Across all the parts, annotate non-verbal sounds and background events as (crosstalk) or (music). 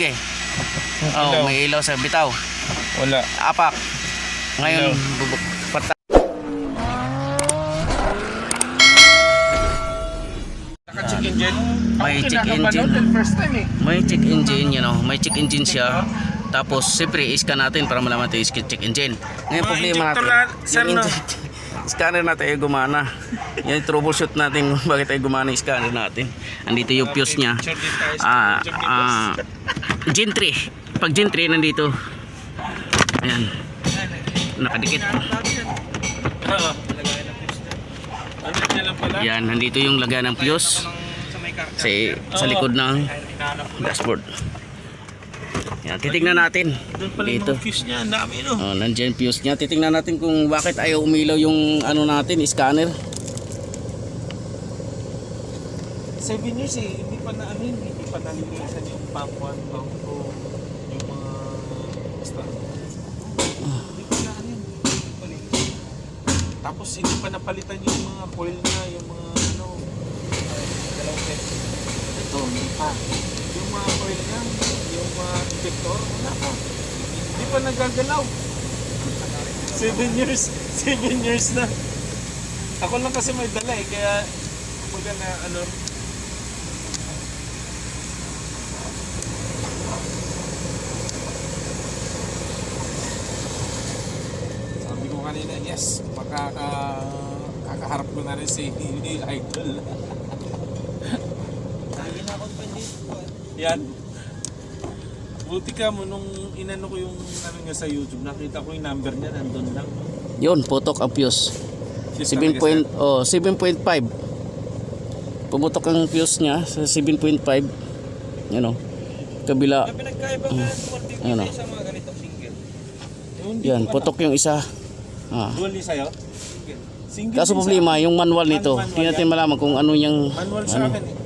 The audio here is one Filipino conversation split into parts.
Okay. Oh, may ilaw sa bitaw. Wala. Apak. Ngayon, Ilaw. bubuk pata. Naka-check engine? May check engine. first time eh. May check engine, you know, may check engine siya. Tapos, siyempre, iskan natin para malaman ito yung check engine. Ngayon, problema natin. yung no? Scanner natin ay gumana. Yan, troubleshoot natin bakit ay gumana yung scanner natin. Andito yung fuse niya. Ah, ah, Gen 3. Pag Gen 3, nandito. Ayan. Nakadikit. Yan, nandito yung lagyan ng fuse sa, sa likod ng dashboard. Yan, titignan natin. Doon pala yung Dito. mga fuse niya. Ang dami no. Oh, nandiyan fuse niya. Titingnan natin kung bakit ayaw umilaw yung ano natin, scanner. 7 years eh. Hindi pa na ano yun. Hindi pa nalinisan yung pump 1, pump 2. Yung mga... Basta. Hindi pa na ano yun. Hindi pa linis. Tapos hindi pa napalitan yung mga coil niya. Yung mga ano... ay, Dalawang set. Ito, hindi pa. Mga coil niya. Yung mga injector. Wala pa. Hindi pa nagagalaw. (laughs) 7 years. 7 years na. Ako lang kasi may dala eh. Kaya kumbaga na ano... Sabi ko kanina, yes, makaka kakaharap ko na rin si (laughs) Idol. Lagi na akong pandit po. Yan. Buti ka mo nung inano ko yung ano niya sa YouTube, nakita ko yung number niya nandun lang. Yun, putok ang fuse. Siya 7 talaga, point, oh, 7.5. Pumutok ang fuse niya sa 7.5. Yan o. Kabila. May pinagkaiba Ano? sa mga ganitong single. Yung Yan, putok yung isa. Ah. Dual ni sa'yo? Single. Kaso problema, yung manual nito, hindi natin malaman kung ano yung... Manual sa ano. akin eh.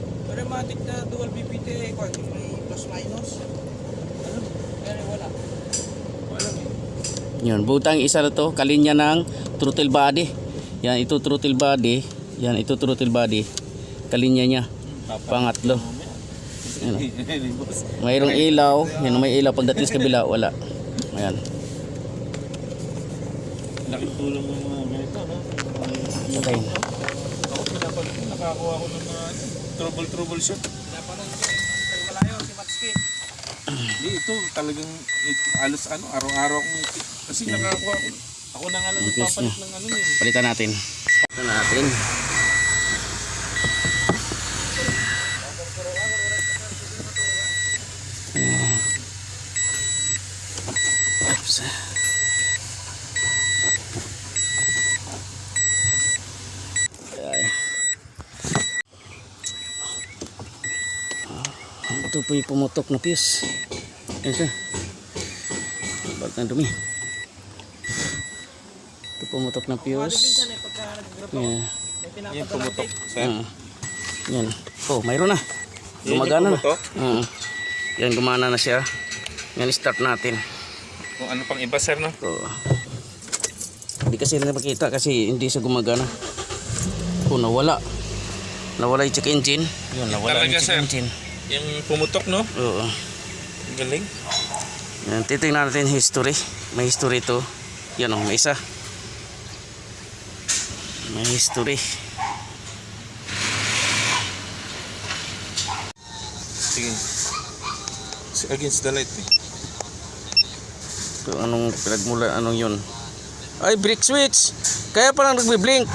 BPT, kung may plus minus. Ano? Pero wala. Wala eh. Yun, butang isa na to, kalinya ng throttle body. Yan, ito throttle body. Yan, ito throttle body. Kalinya niya. Pangatlo. Ano? Boss. Mayroong ilaw. Yan, may ilaw. Pagdating sa kabila, wala. Ayan. Laking tulong ng mga ganito, no? Okay. Ako pinapalit ko, nakakuha ko ng mga ano, trouble trouble shot. Matski. Hindi, ito talagang it, alos ano, araw-araw kong kasi nakakuha ko. Ako na nga lang nagpapalit ng ano yun. Palitan natin. Palitan natin. Oops. Ito po yung pumutok na fuse. Ayan siya. Ba't na dumi? Ito pumutok na fuse. Yan pinapadala pumutok. Sir. Ah. Yan. Oh, mayroon na. Yan Gumagana na. pumutok? Oo. Yan, gumana na siya. Yan, start natin. Kung ano pang iba, sir, no? Oo. Hindi kasi na makita kasi hindi siya gumagana. Oh, nawala. Nawala yung check engine. Yun, nawala Talaga, yung check sir. engine. Yung pumutok, no? Oo. Ang Galing. Yan, titingnan natin history. May history to. Yan o, may isa. May history. Sige. Si- Against the light, eh. So, anong pinagmula, anong yun? Ay, brake switch! Kaya parang nagbi-blink.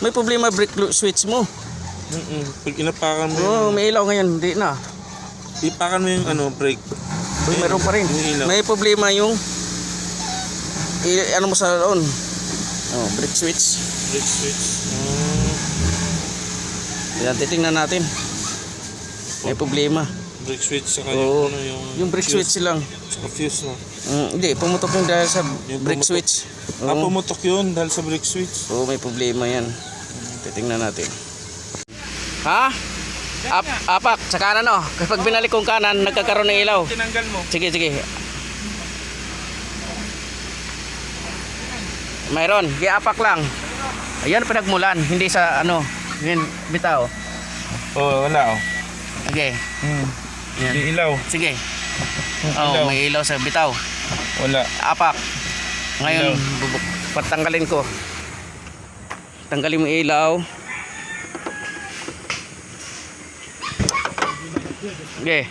May problema lu- switch mo. Mm-mm. Pag inapakan mo Oo, oh, may ilaw ngayon, hindi na. ipakan mo yung ano, brake. Uy, meron pa rin. Yung ilaw. May problema yung i- ano mo sa doon. Oh, brake switch. Brake switch. Mm, Yan, titingnan natin. May problema. brake switch, saka Oo. yung, ano, yung, Yung brake fuse, switch lang. Saka fuse, no? Mm, hindi, pumutok yung dahil sa Yung brake pumutok. switch. Ah, Oo, pumutok yun dahil sa brake switch. Oo, may problema yan. Titingnan natin. Ha? Ap apak, sa kanan oh. Kapag binalik kong kanan, nagkakaroon ng ilaw. Tinanggal mo. Sige, sige. Mayroon, giapak lang. Ayan pinagmulan, hindi sa ano, yun, bitaw. Oo, oh, wala, oh. Okay. Hmm. Yan. Yung ilaw. Sige. Oh, ilaw. may ilaw sa bitaw. Wala. Apak. Ngayon, patanggalin ko. Tanggalin mo ilaw. Okay.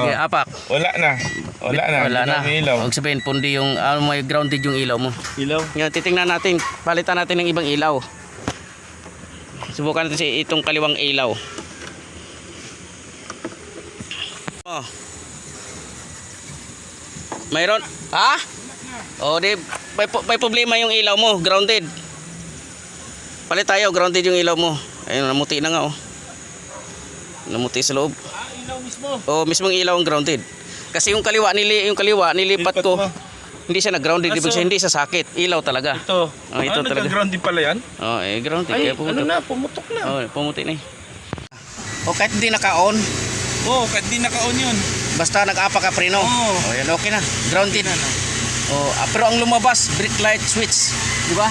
Oh. Okay, apak. Wala na. Wala na. Wala na. Ilaw. Huwag sabihin, pundi yung, ah, may grounded yung ilaw mo. Ilaw. Ngayon, titingnan natin. Palitan natin ng ibang ilaw. Subukan natin si itong kaliwang ilaw. Oh. Mayroon? Ha? Oh, di may, may problema yung ilaw mo, grounded. Palit tayo, grounded yung ilaw mo. Ayun, namuti na nga oh. Namuti sa loob. Ah, ilaw mismo. Oh, mismong ilaw ang grounded. Kasi yung kaliwa nili yung kaliwa nilipat Lipat ko. mo. Hindi siya nag-grounded, Ah, ibig so- sabihin hindi sa sakit. Ilaw talaga. Ito. Oh, ito ah, talaga. din pala yan? Oh, eh grounded Ay, kaya ano pumutok. na, pumutok na. Oh, pumuti na eh. O kahit hindi naka-on, Oo, oh, kahit di naka-on yun. basta nag-apa ka preno. Oo. Oh, yan okay na. Grounded. Oh, ah, pero ang lumabas, brake light switch, di ba?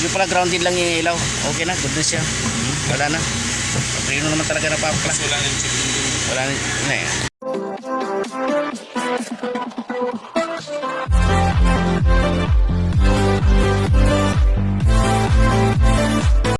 Yung pala grounded lang yung ilaw. Okay na, good na siya. Hmm, Wala na. Preno naman talaga na papakla. Wala na yung check Wala na. na eh.